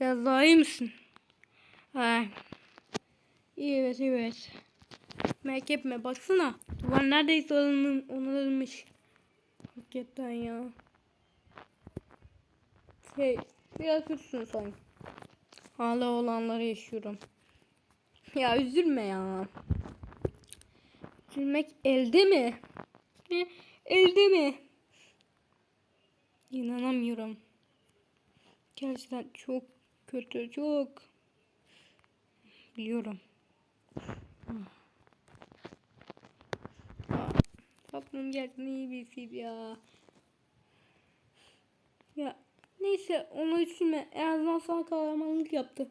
Biraz daha iyi misin? Ha. Evet evet. Merak etme baksana. Duvar neredeyse alın- onarılmış. Hakikaten ya. Şey biraz kötüsün sanki. Hala olanları yaşıyorum. Ya üzülme ya. Üzülmek elde mi? Elde mi? İnanamıyorum. Gerçekten çok kötü, çok. Biliyorum. Ah, Tatlım gerçekten iyi birisiydi ya. Ya neyse onu üzülme. En azından sana kahramanlık yaptı.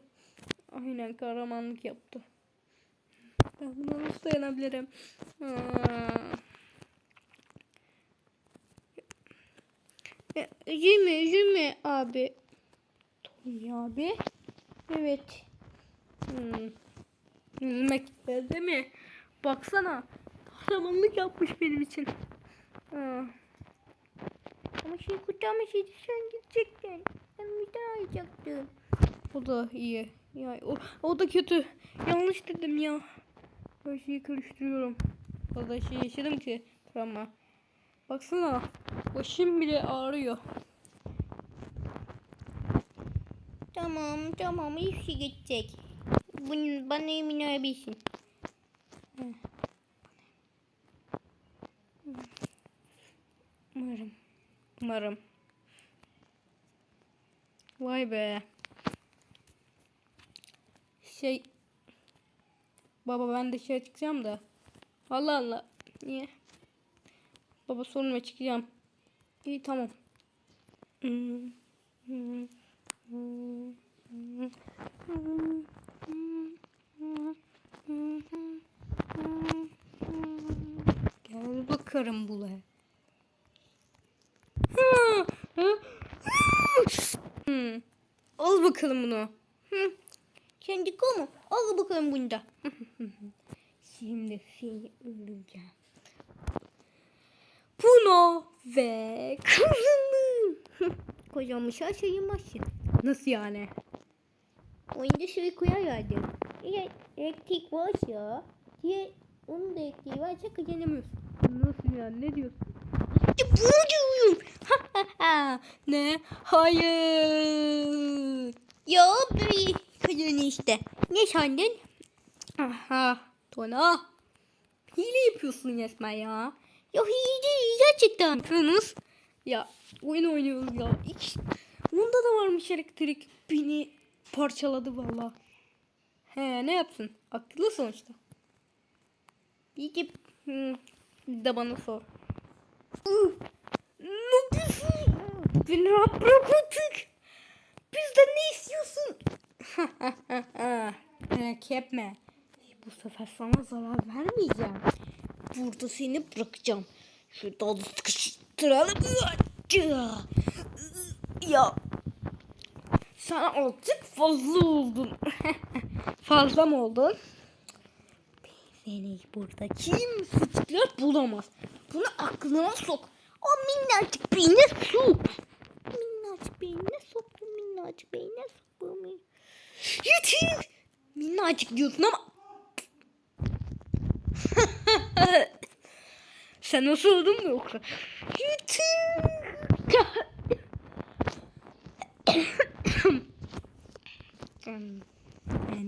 Aynen kahramanlık yaptı. Ben buna nasıl dayanabilirim? Aa. Ya, üzülme üzülme abi. Tommy abi. Evet. Hmm. Üzülmek değil mi? Baksana. Kahramanlık yapmış benim için. Aa. Ama şey kurtarmasaydı sen gidecektin. Ben daha alacaktım. O da iyi. Ya o, o da kötü. Yanlış dedim ya. Her şeyi karıştırıyorum. O da şey yaşadım ki. Travma. Baksana. Başım bile ağrıyor. Tamam tamam iyi şey geçecek. Bunu bana emin olabilirsin. Umarım. Umarım. Vay be. Şey. Baba ben dışarı çıkacağım da. Allah Allah. Niye? Baba sorunma çıkacağım. İyi tamam. Gel bakarım buraya. Hmm. Al bakalım bunu. Hı. Kendi mu? Al bakalım bunda. Şimdi seni öldüreceğim. Puno ve kızını. Kocamış her şeyin başı. Nasıl yani? Oyunda şey koyarlardı. Eğer elektrik varsa diye onun da elektriği varsa kazanamıyorsun. Nasıl yani? Ne diyorsun? Diyorum. ne? Hayır. Ya bir kazanı işte. Ne sandın? Aha. Tona. Hile yapıyorsun resmen ya. Ya değil gerçekten. Yapıyorsunuz. Ya oyun oynuyoruz ya. İki. Onda da varmış elektrik. Beni parçaladı valla. He ne yapsın? Akıllı sonuçta. İyi ki hmm, de bana sor. Ne yapıyorsun? Beni rahat bırak artık. Bizden ne istiyorsun? Merak etme. Bu sefer sana zarar vermeyeceğim. Burada seni bırakacağım. Şurada onu sıkıştıralım. Ya. Sen artık fazla oldun. fazla mı oldun? Seni burada kimsecikler bulamaz. Bunu aklına sok. O minnacık beynine sok. Minnacık beynine sok. Minnacık beynine sok. Yeter. Minnacık diyorsun ama. Sen nasıl oldun mu yoksa?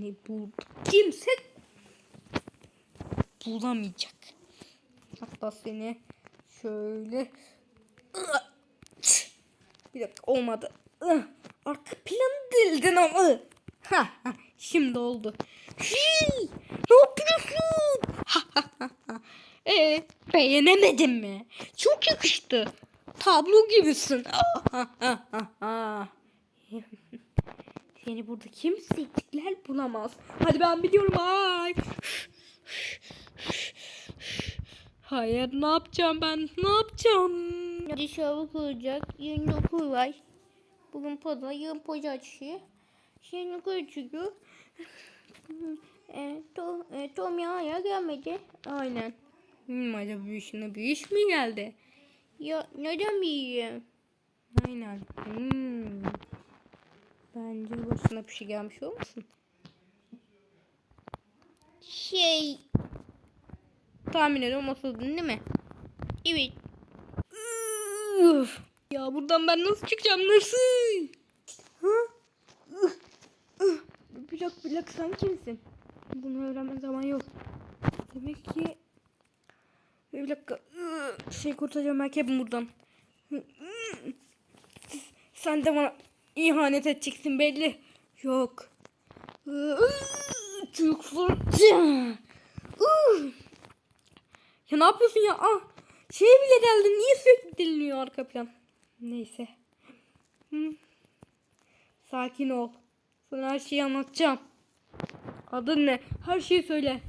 Yani bu kimse bulamayacak. Hatta seni şöyle bir dakika olmadı. Arka planı dildin ama. Ha, ha, şimdi oldu. Hii, ne yapıyorsun? e, beğenemedin mi? Çok yakıştı. Tablo gibisin. Seni burada kimsecikler bulamaz. Hadi ben biliyorum. Ay. Hayır ne yapacağım ben? Ne yapacağım? Dışarı kuracak. Yarın okul var. Bugün pazar, yarın pazartesi. Yarın okul çıkıyor. E, to, e, Tom hala gelmedi. Aynen. Hmm, acaba büyüşüne bir iş mi geldi? Ya neden bileyim? Aynen. Hmm. Bence başına bir şey gelmiş olmasın? Şey Tahmin ediyorum oturdun değil mi? evet. Üf. Ya buradan ben nasıl çıkacağım? Nasıl? Ha? Bir dakika sen kimsin? Bunu öğrenme zaman yok. Demek ki bir dakika şey kurtaracağım belki buradan. Sen de bana ihanet edeceksin belli. Yok. Çok. Ya ne yapıyorsun ya? Ah, şey bile geldi. Niye sürekli dinliyor arka plan? Neyse. Sakin ol. Sana her şeyi anlatacağım. Adın ne? Her şeyi söyle.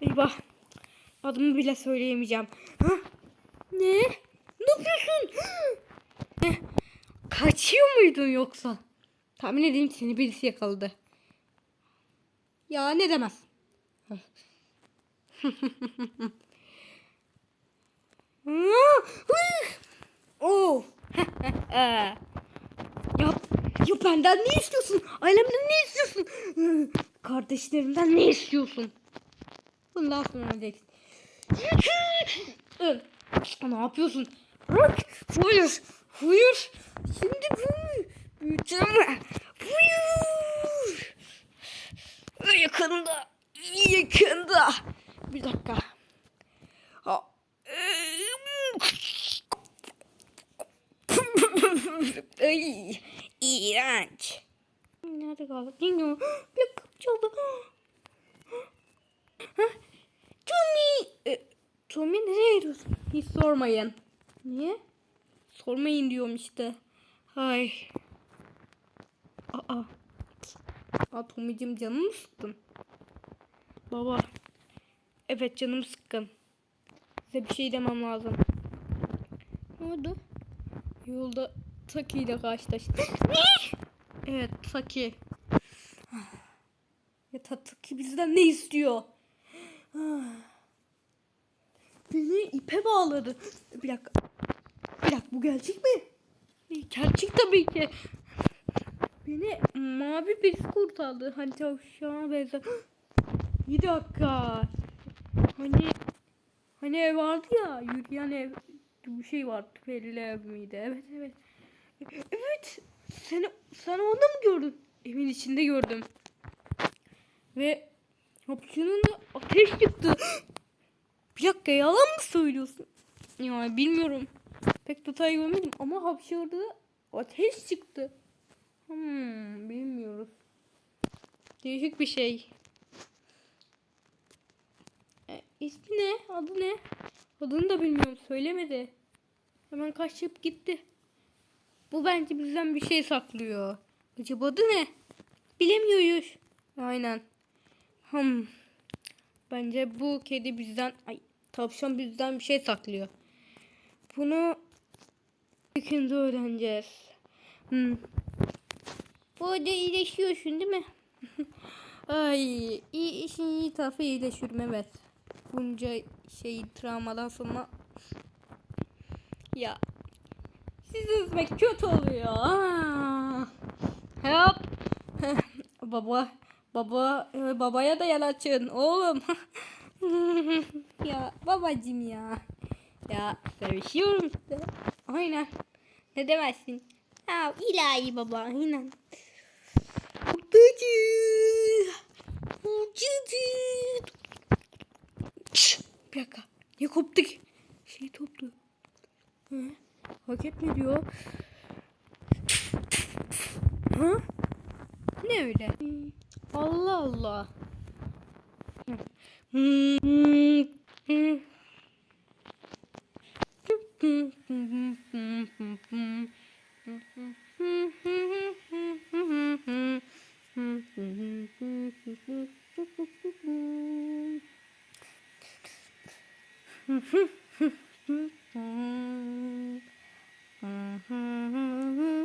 Eyvah. Adımı bile söyleyemeyeceğim. Ha? Ne? Ne yapıyorsun? Ne? Kaçıyor muydun yoksa? Tahmin edeyim seni birisi yakaladı. Ya ne demez. oh. ya, ya benden ne istiyorsun? Ailemden ne istiyorsun? Kardeşlerimden ne istiyorsun? Bundan sonra diyeceksin. ne yapıyorsun? Bırak. Hayır. Hayır. Şimdi bunu büyüteceğim. Hayır. Yakında. Yakında. Bir dakika. Ha. Ay, iğrenç. Nerede kaldı? Bilmiyorum. Bir çaldı. Tommy. E, Tommy nereye gidiyorsun? Hiç sormayın. Niye? Sormayın diyorum işte. Ay. Aa. Aa Tommy'cim canım mı sıktın? Baba. Evet canım sıkkın. Size bir şey demem lazım. Ne oldu? Yolda Taki ile karşılaştım. evet Taki. Ya Ta- Taki bizden ne istiyor? Beni ipe bağladı. Bir dakika. Bir dakika bu gerçek mi? Gerçek tabii ki. Beni mavi birisi kurtardı. Hani tavşana benzer. Bir dakika. Hani hani ev vardı ya yürüyen ev bir şey vardı. Perili ev miydi? Evet evet. Evet. Seni sen orada mı gördün? Evin içinde gördüm. Ve hapşının da ateş çıktı. Bir dakika yalan mı söylüyorsun? Ya bilmiyorum. Pek detay görmedim ama hapşırdı. Ateş çıktı. Hmm, bilmiyoruz. Değişik bir şey. E, ismi ne? Adı ne? Adını da bilmiyorum. Söylemedi. Hemen kaçıp gitti. Bu bence bizden bir şey saklıyor. Acaba adı ne? Bilemiyoruz. Aynen. Hmm. Bence bu kedi bizden, ay tavşan bizden bir şey saklıyor. Bunu ikindi öğreneceğiz. Hmm. Bu arada iyileşiyorsun değil mi? Ay iyi işin iyi tarafı iyileşiyorum evet. Bunca şey travmadan sonra ya siz üzmek kötü oluyor. Aa. Hop. baba baba e, babaya da yol açın oğlum. ya babacım ya. Ya sevişiyorum size. Aynen. Ne demezsin? Ha ilahi baba. Aynen. Ortacı. Ortacı. Bir dakika. Ne koptuk? Şey toplu. Hı? Hareket mi diyor? Ha? Ne öyle? Allah Allah. Mm-hmm.